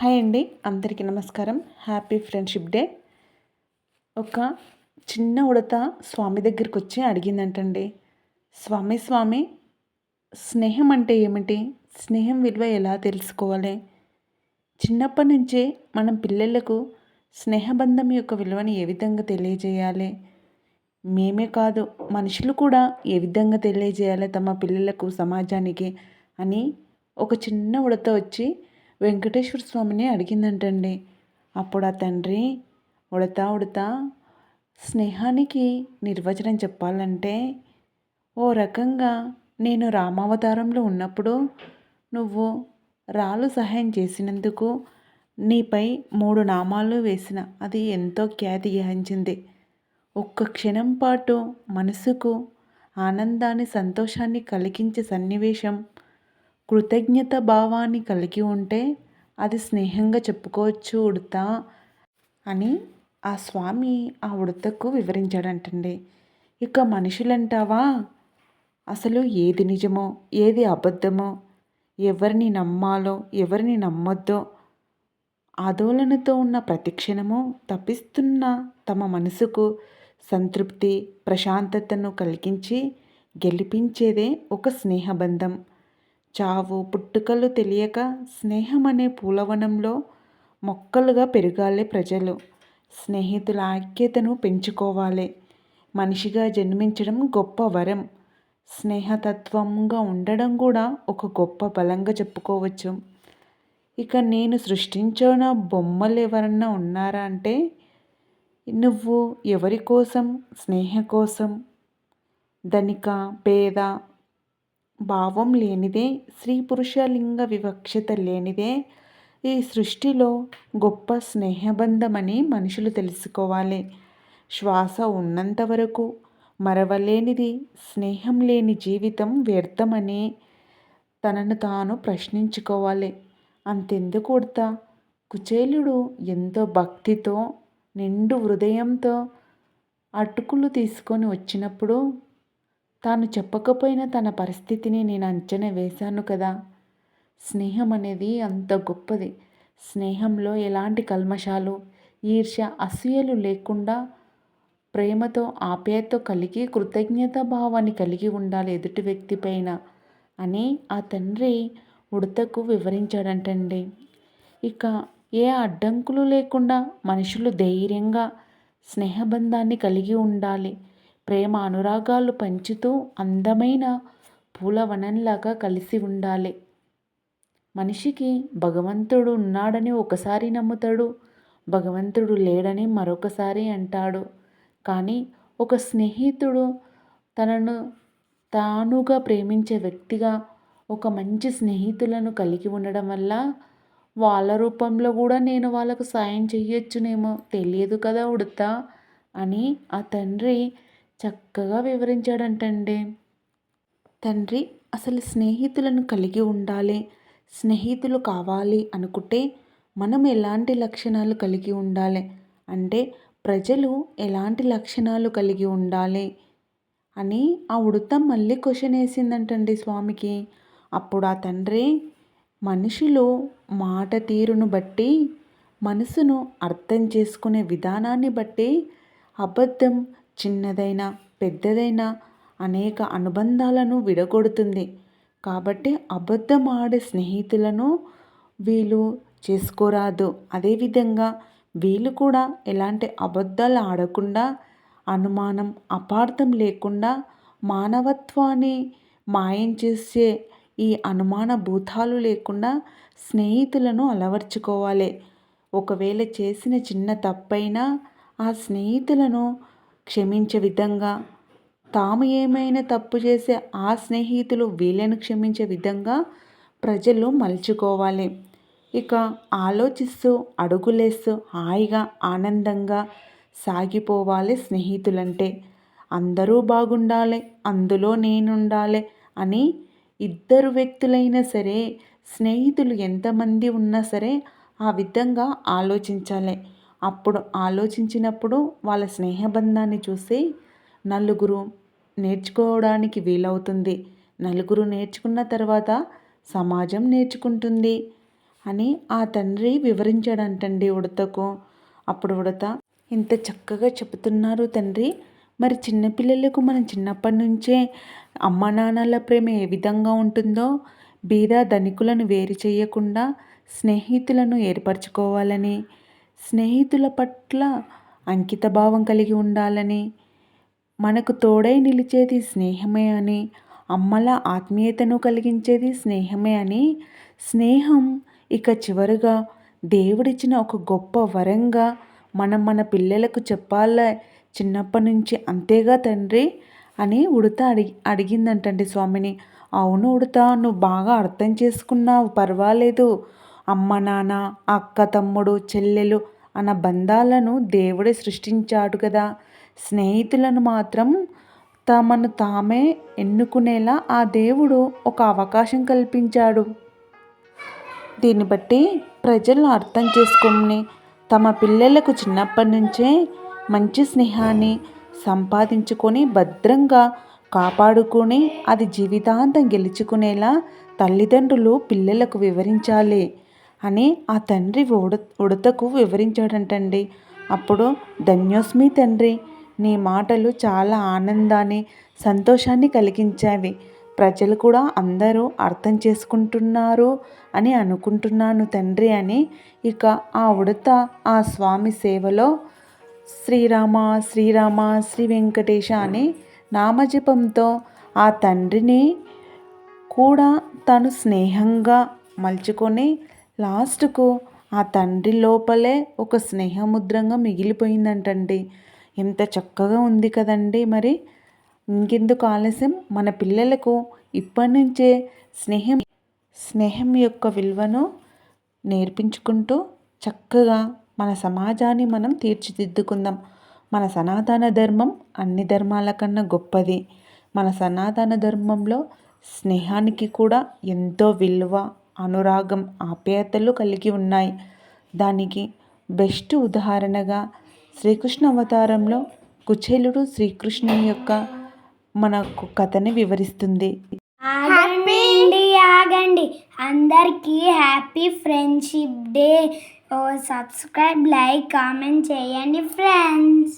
Hi అండి అందరికీ నమస్కారం. హ్యాపీ ఫ్రెండ్షిప్ డే ఒక చిన్న ఉడత స్వామి దగ్గరికి వచ్చి అడిగిందంటండి. స్వామి స్వామి స్నేహం అంటే ఏమిటి? స్నేహం విలువ ఎలా తెలుసుకోవాలి? చిన్నప్పటి నుంచే మనం పిల్లలకు స్నేహబంధం యొక్క విలువని ఏ విధంగా తెలియజేయాలి? మేమే కాదు మనుషులు కూడా ఏ విధంగా తెలియజేయాలి తమ పిల్లలకు సమాజానికి? అని ఒక చిన్న ఉడత వచ్చి వెంకటేశ్వర స్వామిని అడిగిందంటండి. అప్పుడు ఆ తండ్రి ఉడతా ఉడతా స్నేహానికి నిర్వచనం చెప్పాలంటే ఓ రకంగా నేను రామావతారంలో ఉన్నప్పుడు నువ్వు రాళ్ళు సహాయం చేసినందుకు నీపై మూడు నామాలు వేసిన. అది ఎంతో ఖ్యాతి గ్రహించింది ఒక్క క్షణం పాటు మనసుకు ఆనందాన్ని సంతోషాన్ని కలిగించే సన్నివేశం కృతజ్ఞత భావాన్ని కలిగి ఉంటే అది స్నేహంగా చెప్పుకోవచ్చు ఉడత అని ఆ స్వామి ఆ ఉడతకు వివరించాడంటండి. ఇక మనుషులంటావా? అసలు ఏది నిజమో ఏది అబద్ధమో ఎవరిని నమ్మాలో ఎవరిని నమ్మొద్దో ఆందోళనతో ఉన్న ప్రతిక్షణము తప్పిస్తున్న తమ మనసుకు సంతృప్తి ప్రశాంతతను కలిగించి గెలిపించేదే ఒక స్నేహబంధం. చావు పుట్టుకలు తెలియక స్నేహం అనే పూలవనంలో మొక్కలుగా పెరగాలి ప్రజలు. స్నేహితుల ఐక్యతను పెంచుకోవాలి. మనిషిగా జన్మించడం గొప్ప వరం. స్నేహతత్వంగా ఉండడం కూడా ఒక గొప్ప బలంగా చెప్పుకోవచ్చు. ఇక నేను సృష్టించిన బొమ్మలు ఎవరన్నా ఉన్నారా అంటే నువ్వు ఎవరి కోసం స్నేహ కోసం? ధనిక పేద భావం లేనిదే స్త్రీ పురుష లింగ వివక్షత లేనిదే ఈ సృష్టిలో గొప్ప స్నేహబంధమని మనుషులు తెలుసుకోవాలి. శ్వాస ఉన్నంత వరకు మరవలేనిది స్నేహం లేని జీవితం వ్యర్థమని తనను తాను ప్రశ్నించుకోవాలి. అంతెందుకూడత కుచేలుడు ఎంతో భక్తితో నిండు హృదయంతో అటుకులు తీసుకొని వచ్చినప్పుడు తాను చెప్పకపోయినా తన పరిస్థితిని నేను అంచనా వేశాను కదా. స్నేహం అనేది అంత గొప్పది. స్నేహంలో ఎలాంటి కల్మషాలు ఈర్ష్య అసూయలు లేకుండా ప్రేమతో ఆప్యాయతో కలిగి కృతజ్ఞతా భావాన్ని కలిగి ఉండాలి ఎదుటి వ్యక్తి పైన అని ఆ తండ్రి ఉడతకు వివరించాడంటండి. ఇక ఏ అడ్డంకులు లేకుండా మనుషులు ధైర్యంగా స్నేహబంధాన్ని కలిగి ఉండాలి. ప్రేమ అనురాగాలు పంచుతూ అందమైన పూలవనంలాగా కలిసి ఉండాలి. మనిషికి భగవంతుడు ఉన్నాడని ఒకసారి నమ్ముతాడు భగవంతుడు లేడని మరొకసారి అంటాడు. కానీ ఒక స్నేహితుడు తనను తానుగా ప్రేమించే వ్యక్తిగా ఒక మంచి స్నేహితులను కలిగి ఉండడం వల్ల వాళ్ళ రూపంలో కూడా నేను వాళ్ళకు సాయం చెయ్యొచ్చునేమో తెలియదు కదా ఉడతా అని ఆ తండ్రి చక్కగా వివరించాడంటండి. తండ్రి అసలు స్నేహితులను కలిగి ఉండాలి స్నేహితులు కావాలి అనుకుంటే మనం ఎలాంటి లక్షణాలు కలిగి ఉండాలి? అంటే ప్రజలు ఎలాంటి లక్షణాలు కలిగి ఉండాలి? అని ఆ ఉడత మళ్ళీ క్వశ్చన్ వేసిందంటండి స్వామికి. అప్పుడు ఆ తండ్రి మనుషులు మాట తీరును బట్టి మనసును అర్థం చేసుకునే విధానాన్ని బట్టి అబద్ధం చిన్నదైనా పెద్దదైనా అనేక అనుబంధాలను విడగొడుతుంది. కాబట్టి అబద్ధం ఆడే స్నేహితులను వీళ్ళు చేసుకోరాదు. అదేవిధంగా వీళ్ళు కూడా ఎలాంటి అబద్ధాలు ఆడకుండా అనుమానం అపార్థం లేకుండా మానవత్వాన్ని మాయం చేసే ఈ అనుమాన భూతాలు లేకుండా స్నేహితులను అలవర్చుకోవాలి. ఒకవేళ చేసిన చిన్న తప్పైనా ఆ స్నేహితులను క్షమించే విధంగా తాము ఏమైనా తప్పు చేసే ఆ స్నేహితులు వీళ్ళను క్షమించే విధంగా ప్రజలు మలుచుకోవాలి. ఇక ఆలోచిస్తూ అడుగులేస్తూ హాయిగా ఆనందంగా సాగిపోవాలి స్నేహితులంటే. అందరూ బాగుండాలి అందులో నేనుండాలి అని ఇద్దరు వ్యక్తులైనా సరే స్నేహితులు ఎంతమంది ఉన్నా సరే ఆ విధంగా ఆలోచించాలి. అప్పుడు ఆలోచించినప్పుడు వాళ్ళ స్నేహబంధాన్ని చూసి నలుగురు నేర్చుకోవడానికి వీలవుతుంది. నలుగురు నేర్చుకున్న తర్వాత సమాజం నేర్చుకుంటుంది అని ఆ తండ్రి వివరించాడంటండి ఉడతకు. అప్పుడు ఉడత ఇంత చక్కగా చెబుతున్నారు తండ్రి. మరి చిన్నపిల్లలకు మనం చిన్నప్పటి నుంచే అమ్మ నాన్నల ప్రేమ ఏ విధంగా ఉంటుందో బీద ధనికులను వేరు చేయకుండా స్నేహితులను ఏర్పరచుకోవాలని స్నేహితుల పట్ల అంకితభావం కలిగి ఉండాలని మనకు తోడై నిలిచేది స్నేహమే అని అమ్మల ఆత్మీయతను కలిగించేది స్నేహమే అని స్నేహం ఇక చివరిగా దేవుడిచ్చిన ఒక గొప్ప వరంగా మనం మన పిల్లలకు చెప్పాలే చిన్నప్పటి నుంచి అంతేగా తండ్రి అని ఉడత అడిగి అడిగిందంటండి స్వామిని. అవును ఉడత నువ్వు బాగా అర్థం చేసుకున్నావు పర్వాలేదు. అమ్మ నాన్న అక్క తమ్ముడు చెల్లెలు అన్న బంధాలను దేవుడే సృష్టించాడు కదా. స్నేహితులను మాత్రం తమను తామే ఎన్నుకునేలా ఆ దేవుడు ఒక అవకాశం కల్పించాడు. దీన్ని బట్టి ప్రజలు అర్థం చేసుకుని తమ పిల్లలకు చిన్నప్పటి నుంచే మంచి స్నేహాన్ని సంపాదించుకొని భద్రంగా కాపాడుకొని అది జీవితాంతం గెలుచుకునేలా తల్లిదండ్రులు పిల్లలకు వివరించాలి. అని ఆ తండ్రి ఉడ ఉడతకు వివరించాడంటండి. అప్పుడు ధన్యోస్మి తండ్రి నీ మాటలు చాలా ఆనందాన్ని సంతోషాన్ని కలిగించావి ప్రజలు కూడా అందరూ అర్థం చేసుకుంటున్నారు అని అనుకుంటున్నాను తండ్రి అని ఇక ఆ ఉడత ఆ స్వామి సేవలో శ్రీరామ శ్రీరామ శ్రీ వెంకటేశ అని నామజపంతో ఆ తండ్రిని కూడా తను స్నేహంగా మలుచుకొని లాస్ట్కు ఆ తండ్రి లోపలే ఒక స్నేహముద్రంగా మిగిలిపోయిందంటండి. ఎంత చక్కగా ఉంది కదండి మరి. ఇంకెందుకు ఆలస్యం? మన పిల్లలకు ఇప్పటి నుంచే స్నేహం స్నేహం యొక్క విలువను నేర్పించుకుంటూ చక్కగా మన సమాజాన్ని మనం తీర్చిదిద్దుకుందాం. మన సనాతన ధర్మం అన్ని ధర్మాల కన్నా గొప్పది. మన సనాతన ధర్మంలో స్నేహానికి కూడా ఎంతో విలువ. అనురాగం ఆప్యాయతలు కలిగి ఉన్నాయి. దానికి బెస్ట్ ఉదాహరణగా శ్రీకృష్ణ అవతారంలో కుచేలుడు శ్రీకృష్ణుని యొక్క మనకు కథని వివరిస్తుంది. ఆగండి ఆగండి. అందరికీ happy friendship day. Oh subscribe like comment చేయండి ఫ్రెండ్స్.